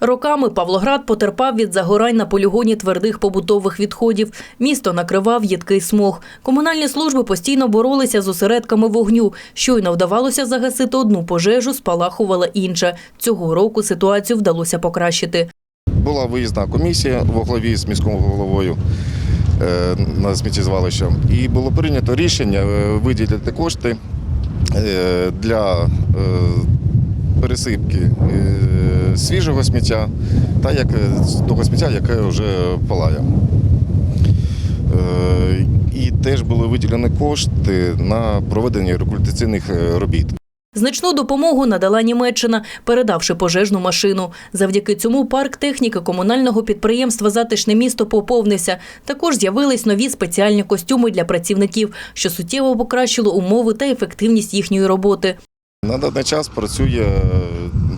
Роками Павлоград потерпав від загорань на полігоні твердих побутових відходів. Місто накривав їдкий смог. Комунальні служби постійно боролися з осередками вогню. Щойно вдавалося загасити одну пожежу, спалахувала інша. Цього року ситуацію вдалося покращити. Була виїзна комісія в главі з міським головою е, на сміттєзвалище. І було прийнято рішення е, виділити кошти е, для пересипки е, свіжого сміття та як, е, того сміття, яке вже палає. Е, І теж були виділені кошти на проведення рекультаційних робіт. Значну допомогу надала Німеччина, передавши пожежну машину. Завдяки цьому парк техніки комунального підприємства Затишне місто поповнився. Також з'явились нові спеціальні костюми для працівників, що суттєво покращило умови та ефективність їхньої роботи. На даний час працює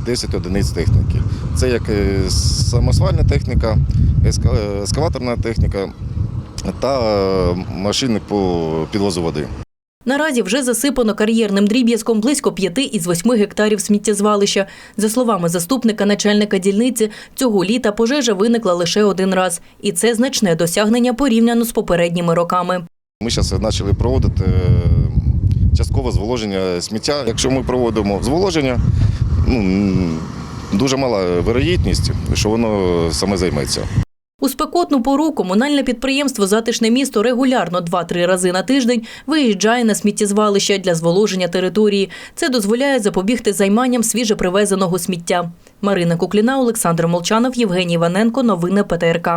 10 одиниць техніки. Це як е, самосвальна техніка, ескаваторна техніка та е, машини по підвозу води. Наразі вже засипано кар'єрним дріб'язком близько п'яти із восьми гектарів сміттєзвалища. За словами заступника начальника дільниці, цього літа пожежа виникла лише один раз. І це значне досягнення порівняно з попередніми роками. Ми зараз почали проводити е, часткове зволоження сміття. Якщо ми проводимо зволоження, ну, дуже мала вирогідність, що воно саме займеться. У спекотну пору комунальне підприємство Затишне місто регулярно 2-3 рази на тиждень виїжджає на сміттєзвалище для зволоження території. Це дозволяє запобігти займанням свіжепривезеного сміття. Марина Кукліна, Олександр Молчанов, Євгеній Іваненко. Новини ПТРК.